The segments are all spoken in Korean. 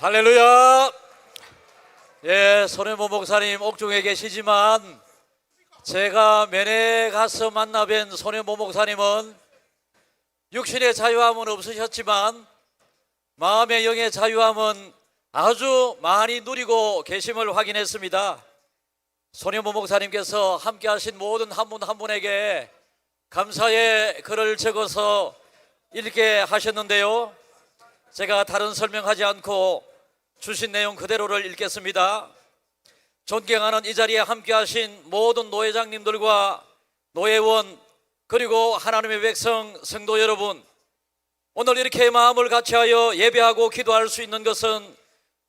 할렐루야. 예, 손해모 목사님 옥중에 계시지만 제가 면회 가서 만나 뵌 손해모 목사님은 육신의 자유함은 없으셨지만 마음의 영의 자유함은 아주 많이 누리고 계심을 확인했습니다. 손해모 목사님께서 함께 하신 모든 한분한 분에게 감사의 글을 적어서 읽게 하셨는데요. 제가 다른 설명하지 않고 주신 내용 그대로를 읽겠습니다. 존경하는 이 자리에 함께 하신 모든 노회장님들과 노회원 그리고 하나님의 백성 성도 여러분 오늘 이렇게 마음을 같이하여 예배하고 기도할 수 있는 것은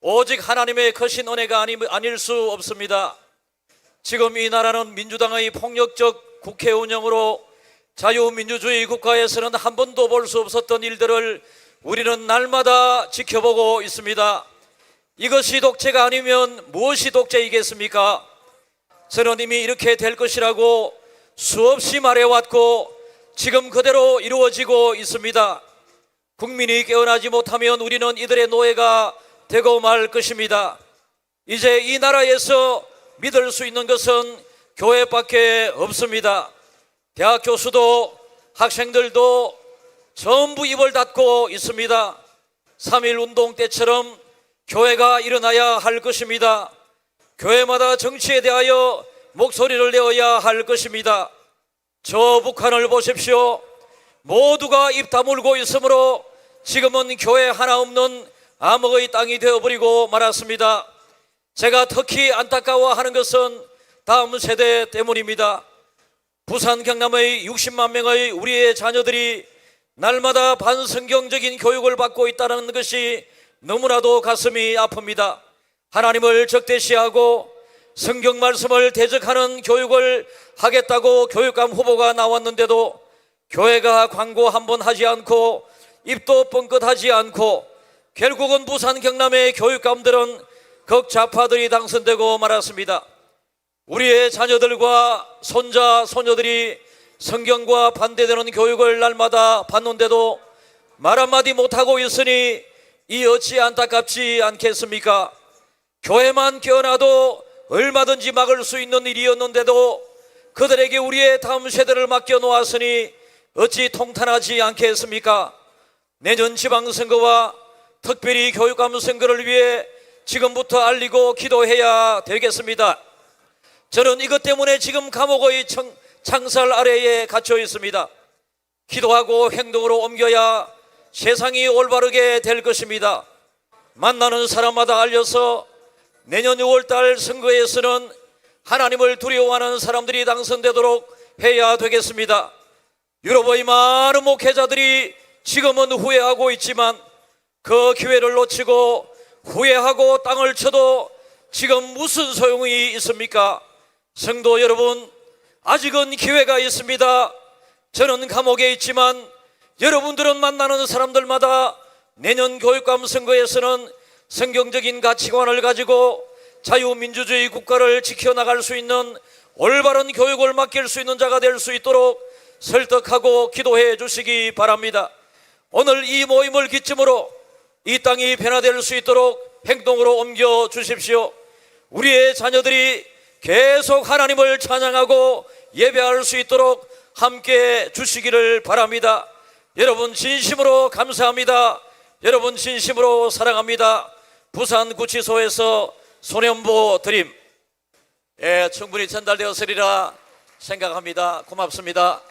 오직 하나님의 크신 은혜가 아니- 아닐 수 없습니다. 지금 이 나라는 민주당의 폭력적 국회 운영으로 자유민주주의 국가에서는 한 번도 볼 수 없었던 일들을 우리는 날마다 지켜보고 있습니다. 이것이 독재가 아니면 무엇이 독재이겠습니까? 이미 이렇게 될 것이라고 수없이 말해왔고 지금 그대로 이루어지고 있습니다. 국민이 깨어나지 못하면 우리는 이들의 노예가 되고 말 것입니다. 이제 이 나라에서 믿을 수 있는 것은 교회밖에 없습니다. 대학 교수도 학생들도 전부 입을 닫고 있습니다. 3.1 운동 때처럼 교회가 일어나야 할 것입니다. 교회마다 정치에 대하여 목소리를 내어야 할 것입니다. 저 북한을 보십시오. 모두가 입 다물고 있으므로 지금은 교회 하나 없는 암흑의 땅이 되어버리고 말았습니다. 제가 특히 안타까워하는 것은 다음 세대 때문입니다. 부산 경남의 60만 명의 우리의 자녀들이 날마다 반성경적인 교육을 받고 있다는 것이 너무나도 가슴이 아픕니다. 하나님을 적대시하고 성경 말씀을 대적하는 교육을 하겠다고 교육감 후보가 나왔는데도 교회가 광고 한 번 하지 않고 입도 뻥끗하지 않고 결국은 부산 경남의 교육감들은 극좌파들이 당선되고 말았습니다. 우리의 자녀들과 손자, 소녀들이 성경과 반대되는 교육을 날마다 받는데도 말 한마디 못하고 있으니 이 어찌 안타깝지 않겠습니까? 교회만 깨어나도 얼마든지 막을 수 있는 일이었는데도 그들에게 우리의 다음 세대를 맡겨 놓았으니 어찌 통탄하지 않겠습니까? 내년 지방선거와 특별히 교육감 선거를 위해 지금부터 알리고 기도해야 되겠습니다. 저는 이것 때문에 지금 감옥의 청- 창살 아래에 갇혀 있습니다. 기도하고 행동으로 옮겨야 세상이 올바르게 될 것입니다. 만나는 사람마다 알려서 내년 6월달 선거에서는 하나님을 두려워하는 사람들이 당선되도록 해야 되겠습니다. 유럽의 많은 목회자들이 지금은 후회하고 있지만 그 기회를 놓치고 후회하고 땅을 쳐도 지금 무슨 소용이 있습니까? 성도 여러분, 아직은 기회가 있습니다. 저는 감옥에 있지만 여러분들은 만나는 사람들마다 내년 교육감 선거에서는 성경적인 가치관을 가지고 자유민주주의 국가를 지켜나갈 수 있는 올바른 교육을 맡길 수 있는 자가 될 수 있도록 설득하고 기도해 주시기 바랍니다. 오늘 이 모임을 기점으로 이 땅이 변화될 수 있도록 행동으로 옮겨 주십시오. 우리의 자녀들이 계속 하나님을 찬양하고 예배할 수 있도록 함께 주시기를 바랍니다. 여러분 진심으로 감사합니다. 여러분 진심으로 사랑합니다. 부산 구치소에서 소년보 드림 예, 충분히 전달되었으리라 생각합니다. 고맙습니다.